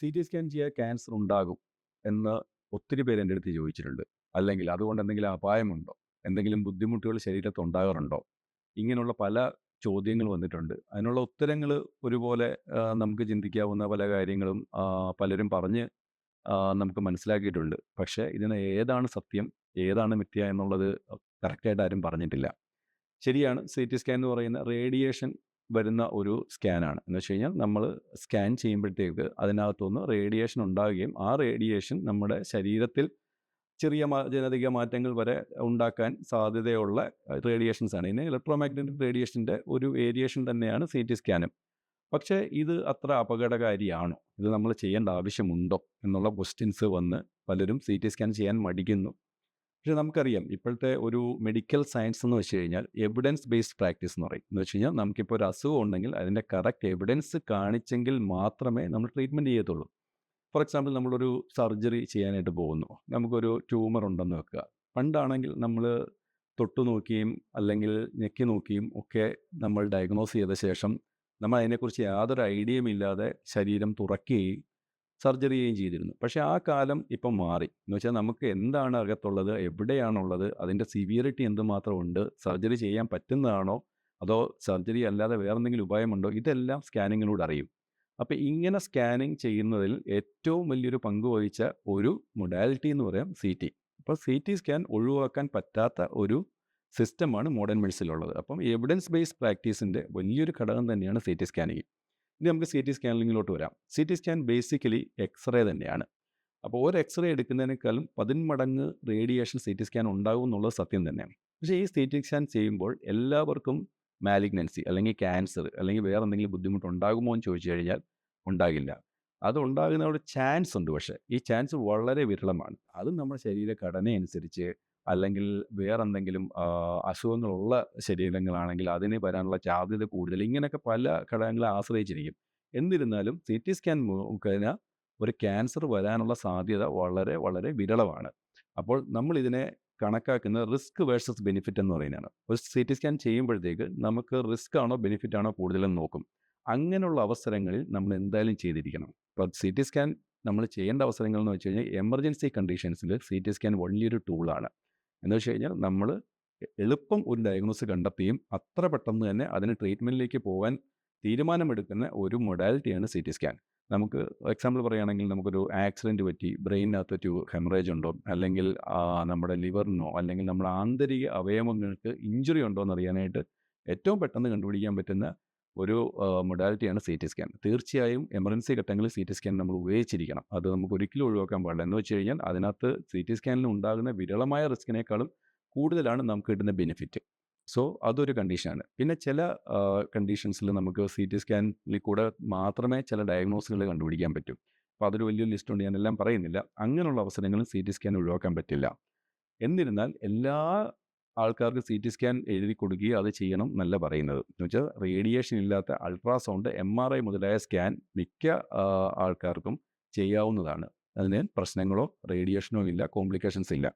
C T scan ചെയ്യാൻ cancer ഉണ്ടാകും എന്ന് ഒത്തിരി പേര് എന്റെ അടുത്ത് ചോദിച്ചിട്ടുണ്ട്. അല്ലെങ്കിൽ അതുകൊണ്ട് എന്തെങ്കിലും അപായമുണ്ടോ? എന്തെങ്കിലും ബുദ്ധിമുട്ടുകൾ ശരീരത്ത് ഉണ്ടാകാറുണ്ടോ? ഇങ്ങനെയുള്ള പല ചോദ്യങ്ങൾ വന്നിട്ടുണ്ട്. അതിനുള്ള ഉത്തരങ്ങൾ ഒരുപോലെ നമുക്ക് ചിന്തിക്കാവുന്ന പല കാര്യങ്ങളും പലരും പറഞ്ഞ് നമുക്ക് മനസ്സിലാക്കിയിട്ടുണ്ട്. പക്ഷേ ഇതിന് ഏതാണ് സത്യം ഏതാണ് മിഥ്യ എന്നുള്ളത് കറക്റ്റായിട്ട് ആരും പറഞ്ഞിട്ടില്ല. ശരിയാണ് സി ടി സ്കാൻ എന്ന് പറയുന്ന റേഡിയേഷൻ വരുന്ന ഒരു സ്കാനാണ്. എന്ന് വെച്ച് കഴിഞ്ഞാൽ നമ്മൾ സ്കാൻ ചെയ്യുമ്പോഴത്തേക്ക് അതിനകത്തുനിന്ന് റേഡിയേഷൻ ഉണ്ടാവുകയും ആ റേഡിയേഷൻ നമ്മുടെ ശരീരത്തിൽ ചെറിയ ജനതിക മാറ്റങ്ങൾ വരെ ഉണ്ടാക്കാൻ സാധ്യതയുള്ള റേഡിയേഷൻസ് ആണ്. ഇതിന് ഇലക്ട്രോമാഗ്നറ്റിക് റേഡിയേഷന്റെ ഒരു വേരിയേഷൻ തന്നെയാണ് സി ടി സ്കാനും. പക്ഷേ ഇത് അത്ര അപകടകാരിയാണോ? ഇത് നമ്മൾ ചെയ്യേണ്ട ആവശ്യമുണ്ടോ? എന്നുള്ള ക്വസ്റ്റ്യൻസ് വന്ന് പലരും സി ടി സ്കാൻ ചെയ്യാൻ മടിക്കുന്നു. പക്ഷേ നമുക്കറിയാം ഇപ്പോഴത്തെ ഒരു മെഡിക്കൽ സയൻസ് എന്ന് വെച്ച് കഴിഞ്ഞാൽ എവിഡൻസ് ബേസ്ഡ് പ്രാക്ടീസ് എന്ന് പറയും. എന്ന് വെച്ച് കഴിഞ്ഞാൽ നമുക്കിപ്പോൾ ഒരു അസുഖം ഉണ്ടെങ്കിൽ അതിന്റെ കറക്റ്റ് എവിഡൻസ് കാണിച്ചെങ്കിൽ മാത്രമേ നമ്മൾ ട്രീറ്റ്മെന്റ് ചെയ്യത്തുള്ളൂ. ഫോർ എക്സാമ്പിൾ നമ്മളൊരു സർജറി ചെയ്യാനായിട്ട് പോകുന്നു. നമുക്കൊരു ട്യൂമർ ഉണ്ടെന്ന് വെക്കുക. പണ്ടാണെങ്കിൽ നമ്മൾ തൊട്ടു നോക്കിയും അല്ലെങ്കിൽ ഞെക്കി നോക്കിയും ഒക്കെ നമ്മൾ ഡയഗ്നോസ് ചെയ്ത ശേഷം നമ്മൾ അതിനെക്കുറിച്ച് യാതൊരു ഐഡിയയും ഇല്ലാതെ ശരീരം തുറക്കുകയും സർജറി ചെയ്യുകയും ചെയ്തിരുന്നു. പക്ഷേ ആ കാലം ഇപ്പം മാറി. എന്ന് വെച്ചാൽ നമുക്ക് എന്താണ് അകത്തുള്ളത് എവിടെയാണുള്ളത് അതിന്റെ സിവിയറിറ്റി എന്തുമാത്രം ഉണ്ട് സർജറി ചെയ്യാൻ പറ്റുന്നതാണോ അതോ സർജറി അല്ലാതെ വേറെ എന്തെങ്കിലും ഉപായമുണ്ടോ ഇതെല്ലാം സ്കാനിങ്ങിലൂടെ അറിയും. അപ്പോൾ ഇങ്ങനെ സ്കാനിങ് ചെയ്യുന്നതിൽ ഏറ്റവും വലിയൊരു പങ്ക് വഹിച്ച ഒരു മൊഡാലിറ്റി എന്ന് പറയാം സി ടി. അപ്പോൾ സി ടി സ്കാൻ ഒഴിവാക്കാൻ പറ്റാത്ത ഒരു സിസ്റ്റമാണ് മോഡേൺ മെഡിസിനിലുള്ളത്. അപ്പം എവിഡൻസ് ബേസ്ഡ് പ്രാക്ടീസിന്റെ വലിയൊരു ഘടകം തന്നെയാണ് സി ടി സ്കാനിങ്. ഇനി നമുക്ക് സി ടി സ്കാനിങ്ങിലോട്ട് വരാം. C T scan basically X ray തന്നെയാണ്. അപ്പോൾ ഒരു എക്സ്റേ എടുക്കുന്നതിനേക്കാളും പതിന്മടങ്ങ് റേഡിയേഷൻ സി ടി സ്കാൻ ഉണ്ടാകും എന്നുള്ളത് സത്യം തന്നെയാണ്. പക്ഷേ ഈ സി ടി സ്കാൻ ചെയ്യുമ്പോൾ എല്ലാവർക്കും മാലിഗ്നൻസി അല്ലെങ്കിൽ ക്യാൻസർ അല്ലെങ്കിൽ വേറെ എന്തെങ്കിലും ബുദ്ധിമുട്ട് ഉണ്ടാകുമോ എന്ന് ചോദിച്ചു കഴിഞ്ഞാൽ ഉണ്ടാകില്ല. അത് ഉണ്ടാകുന്ന ഒരു ചാൻസ് ഉണ്ട്. പക്ഷേ ഈ ചാൻസ് വളരെ വിരളമാണ്. അത് നമ്മുടെ ശരീരഘടന അനുസരിച്ച് അല്ലെങ്കിൽ വേറെന്തെങ്കിലും അസുഖങ്ങളുള്ള ശരീരങ്ങളാണെങ്കിൽ അതിന് വരാനുള്ള സാധ്യത കൂടുതൽ. ഇങ്ങനെയൊക്കെ പല ഘടകങ്ങളെ ആശ്രയിച്ചിരിക്കും. എന്നിരുന്നാലും സി ടി സ്കാൻ മുഖേന ഒരു ക്യാൻസർ വരാനുള്ള സാധ്യത വളരെ വളരെ വിരളമാണ്. അപ്പോൾ നമ്മൾ ഇതിനെ കണക്കാക്കുന്ന റിസ്ക് വേഴ്സസ് ബെനിഫിറ്റ് എന്ന് പറയുന്നതാണ്. ഒരു സി ടി സ്കാൻ ചെയ്യുമ്പോഴത്തേക്ക് നമുക്ക് റിസ്ക് ആണോ ബെനിഫിറ്റ് ആണോ കൂടുതലെന്ന് നോക്കും. അങ്ങനെയുള്ള അവസരങ്ങളിൽ നമ്മൾ എന്തായാലും ചെയ്തിരിക്കണം. ഇപ്പോൾ സി ടി സ്കാൻ നമ്മൾ ചെയ്യേണ്ട അവസരങ്ങൾ എന്ന് വെച്ച് കഴിഞ്ഞാൽ എമർജൻസി കണ്ടീഷൻസിൽ സി ടി സ്കാൻ വലിയൊരു ടൂളാണ് എന്ന് വെച്ച് കഴിഞ്ഞാൽ നമ്മൾ എളുപ്പം ഒരു ഡയഗ്നോസ് കണ്ടെത്തുകയും അത്ര പെട്ടെന്ന് തന്നെ അതിന് ട്രീറ്റ്മെന്റിലേക്ക് പോകാൻ തീരുമാനമെടുക്കുന്ന ഒരു മൊഡാലിറ്റിയാണ് സി ടി സ്കാൻ നമുക്ക് എക്സാമ്പിൾ പറയുകയാണെങ്കിൽ നമുക്കൊരു ആക്സിഡന്റ് പറ്റി ബ്രെയിനിനകത്ത് ഒരു ഹെമറേജ് ഉണ്ടോ? അല്ലെങ്കിൽ നമ്മുടെ ലിവറിനോ അല്ലെങ്കിൽ നമ്മുടെ ആന്തരിക അവയവങ്ങൾക്ക് ഇഞ്ചുറി ഉണ്ടോ എന്ന് അറിയാനായിട്ട് ഏറ്റവും പെട്ടെന്ന് കണ്ടുപിടിക്കാൻ പറ്റുന്ന ഒരു മൊഡാലിറ്റിയാണ് സി ടി സ്കാൻ തീർച്ചയായും എമർജൻസി ഘട്ടങ്ങളിൽ സി ടി സ്കാൻ നമ്മൾ ഉപയോഗിച്ചിരിക്കണം. അത് നമുക്ക് ഒരിക്കലും ഒഴിവാക്കാൻ പാടില്ല. എന്ന് വെച്ച് കഴിഞ്ഞാൽ അതിനകത്ത് സി ടി സ്കാനിൽ ഉണ്ടാകുന്ന വിരളമായ റിസ്കിനേക്കാളും കൂടുതലാണ് നമുക്ക് കിട്ടുന്ന ബെനിഫിറ്റ് സോ അതൊരു കണ്ടീഷനാണ് പിന്നെ ചില കണ്ടീഷൻസിൽ നമുക്ക് സി ടി സ്കാനിൽ കൂടെ മാത്രമേ ചില ഡയഗ്നോസുകൾ കണ്ടുപിടിക്കാൻ പറ്റൂ. അപ്പോൾ അതൊരു വലിയൊരു ലിസ്റ്റ് ഉണ്ട് ഞാനെല്ലാം പറയുന്നില്ല. അങ്ങനെയുള്ള അവസരങ്ങളും സി ടി സ്കാൻ ഒഴിവാക്കാൻ പറ്റില്ല. എന്നിരുന്നാൽ എല്ലാ ആൾക്കാർക്ക് സി ടി സ്കാൻ എഴുതി കൊടുക്കുകയും അത് ചെയ്യണം എന്നല്ല പറയുന്നത്. എന്ന് വെച്ചാൽ റേഡിയേഷൻ ഇല്ലാത്ത അൾട്രാസൗണ്ട് എം ആർ ഐ മുതലായ സ്കാൻ മിക്ക ആൾക്കാർക്കും ചെയ്യാവുന്നതാണ്. അതിന് പ്രശ്നങ്ങളോ റേഡിയേഷനോ ഇല്ല കോംപ്ലിക്കേഷൻസ് ഇല്ല.